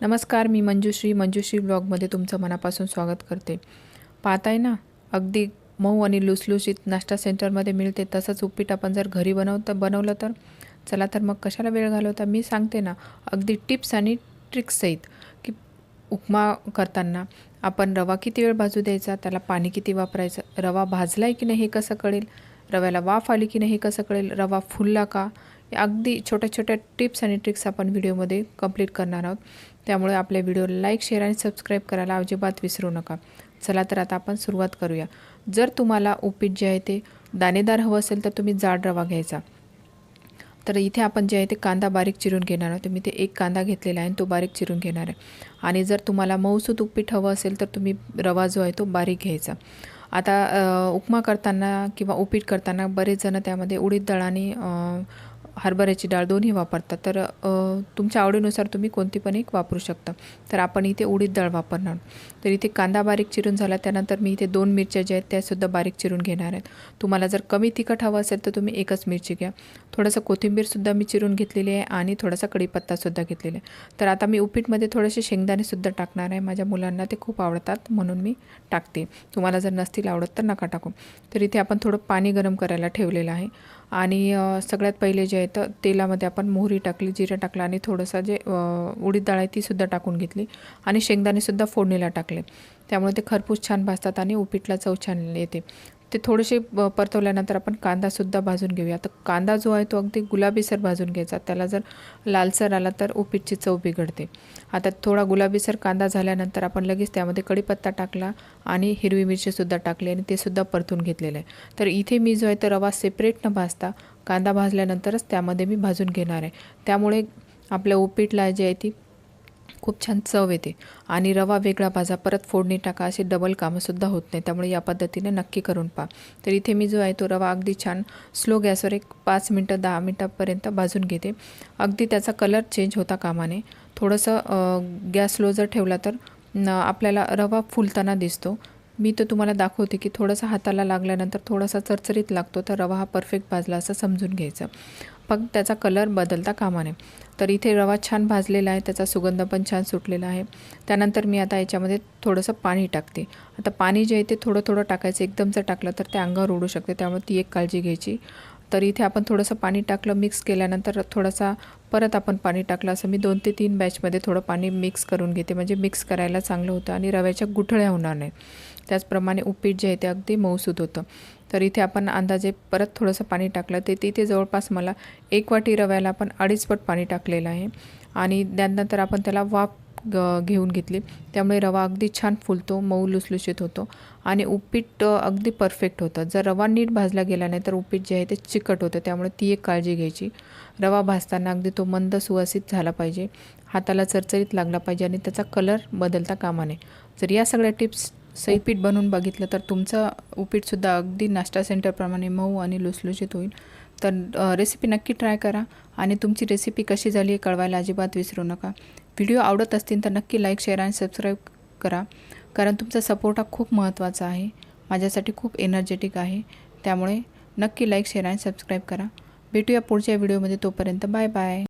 नमस्कार मी मंजुश्री. मंजुश्री ब्लॉगमध्ये तुमचं मनापासून स्वागत करते. पाहताय ना अगदी मऊ आणि लुसलुशीत नाश्ता सेंटरमध्ये मिळते. तसंच उपीट आपण जर घरी बनवतं बनवलं तर? चला तर मग कशाला वेळ घालवता? मी सांगते ना अगदी टिप्स आणि ट्रिक्ससहित की उपमा करताना आपण रवा किती वेळ भाजू द्यायचा? त्याला पाणी किती वापरायचं? रवा भाजला आहे की नाही हे कसं कळेल? रव्याला वाफ आली की नाही हे कसं कळेल? रवा फुलला का? अगदी छोट्या छोट्या टिप्स आणि ट्रिक्स आपण व्हिडिओमध्ये कंप्लीट करणार आहोत. त्यामुळे आपल्या व्हिडिओला लाईक शेअर आणि सबस्क्राईब करायला अजिबात विसरू नका. चला तर आता आपण सुरुवात करूया. जर तुम्हाला उपीट जे आहे ते दाणेदार हवं असेल तर तुम्ही जाड रवा घ्यायचा. तर इथे आपण जे आहे ते कांदा बारीक चिरून घेणार आहोत. मी ते एक कांदा घेतलेला आहे आणि तो बारीक चिरून घेणार आहे. आणि जर तुम्हाला मऊसूत उपीट हवं असेल तर तुम्ही रवा जो आहे तो बारीक घ्यायचा. आता उपमा करताना किंवा उपीट करताना बरेच जण त्यामध्ये उडीद डाळ आणि हरभऱ्याची डाळ दोन्ही वापरतात. तर तुमच्या आवडीनुसार तुम्ही कोणती पण एक वापरू शकता. तर आपण इथे उडीद डाळ वापरणार. तर इथे कांदा बारीक चिरून झाला त्यानंतर मी इथे दोन मिरच्या ज्या आहेत त्यासुद्धा बारीक चिरून घेणार आहेत तुम्हाला जर कमी तिखट हवं असेल तर तुम्ही एकच मिरची घ्या. थोडंसं कोथिंबीरसुद्धा मी चिरून घेतलेली आहे आणि थोडासा कढीपत्तासुद्धा घेतलेला आहे. तर आता मी उपीटमध्ये थोडेसे शेंगदाणेसुद्धा टाकणार आहे. माझ्या मुलांना ते खूप आवडतात म्हणून मी टाकते. तुम्हाला जर नसतील आवडत तर नका टाकू. तर इथे आपण थोडं पाणी गरम करायला ठेवलेलं आहे. आणि सगळ्यात पहिले जे आहे तर तेलामध्ये आपण मोहरी टाकली जिरं टाकलं आणि थोडंसं जे उडीद डाळ आहे तीसुद्धा टाकून घेतली आणि शेंगदाणेसुद्धा फोडणीला टाकले. त्यामुळे ते खरपूस छान भाजतात आणि उपीटला चव छान येते. ते थोडेसे परतवल्यानंतर आपण कांदासुद्धा भाजून घेऊया. तर कांदा जो आहे तो अगदी गुलाबीसर भाजून घ्यायचा. त्याला जर लालसर आला तर उपीटची चव बिघडते. आता थोडा गुलाबीसर कांदा झाल्यानंतर आपण लगेच त्यामध्ये कढीपत्ता टाकला आणि हिरवी मिरचीसुद्धा टाकली आणि ते सुद्धा परतून घेतलेलं आहे. तर इथे मी जो आहे तर रवा सेपरेट न भाजता कांदा भाजल्यानंतरच त्यामध्ये मी भाजून घेणार आहे. त्यामुळे आपल्या उपीटला जी आहे ती खूप छान चव येते. आणि रवा वेगळा भाजा परत फोडणी टाका असे डबल कामंसुद्धा होत नाही त्यामुळे या पद्धतीने नक्की करून पहा. तर इथे मी जो आहे तो रवा अगदी छान स्लो गॅसवर एक पाच मिनटं दहा मिनटापर्यंत भाजून घेते. अगदी त्याचा कलर चेंज होता कामाने. थोडंसं गॅस स्लो जर ठेवला तर आपल्याला रवा फुलताना दिसतो. मी तर तुम्हाला दाखवते की थोडासा हाताला लागल्यानंतर थोडासा चरचरीत लागतो तर रवा हा परफेक्ट भाजला असं समजून घ्यायचं. पण त्याचा कलर बदलता कामा नये तर इथे रवा छान भाजलेला आहे त्याचा सुगंध पण छान सुटलेला आहे. त्यानंतर मी आता याच्यामध्ये थोडंसं पाणी टाकते. आता पाणी जे आहे ते थोडं थोडं टाकायचं. एकदम जर टाकलं तर ते अंगावर उडू शकते. त्यामुळे ती एक काळजी घ्यायची. तर इथे आपण थोडंसं पाणी टाकलं मिक्स केल्यानंतर थोडासा परत आपण पाणी टाकलं. असं मी दोन ते तीन बॅचमध्ये थोडं पाणी मिक्स करून घेते. म्हणजे मिक्स करायला चांगलं होतं आणि रव्याच्या गुठळ्या होणार नाही त्याचप्रमाणे उपीट जे आहे ते अगदी मऊसूत होतं. तर इथे आपण अंदाजे परत थोडंसं पाणी टाकलं. ते तिथे जवळपास मला एक वाटी रव्याला आपण अडीचपट पाणी टाकलेलं आहे. आणि त्यानंतर आपण त्याला वाफ ग घेऊन घेतली. त्यामुळे रवा अगदी छान फुलतो मऊ लुसलुशीत होतो. आणि उपीट अगदी परफेक्ट होतं. जर रवा नीट भाजला गेला नाही तर उपीट जे आहे ते चिकट होतं. त्यामुळे ती एक काळजी घ्यायची. रवा भाजताना अगदी तो मंद सुवासित झाला पाहिजे. हाताला चरचरीत लागला पाहिजे आणि त्याचा कलर बदलता कामा नये. जर या सगळ्या टिप्स उपीट बनवून बघितलं तर तुमचं उपीटसुद्धा अगदी नाश्ता सेंटरप्रमाणे मऊ आणि लुसलुशीत होईल. तर रेसिपी नक्की ट्राय करा आणि तुमची रेसिपी कशी झाली हे कळवायला अजिबात विसरू नका. व्हिडिओ आवडत असतील तर नक्की लाईक शेअर आणि सबस्क्राईब करा. कारण तुमचा सपोर्ट हा खूप महत्त्वाचा आहे. माझ्यासाठी खूप एनर्जेटिक आहे. त्यामुळे नक्की लाईक शेअर आणि सबस्क्राईब करा. भेटूया पुढच्या व्हिडिओमध्ये तोपर्यंत बाय बाय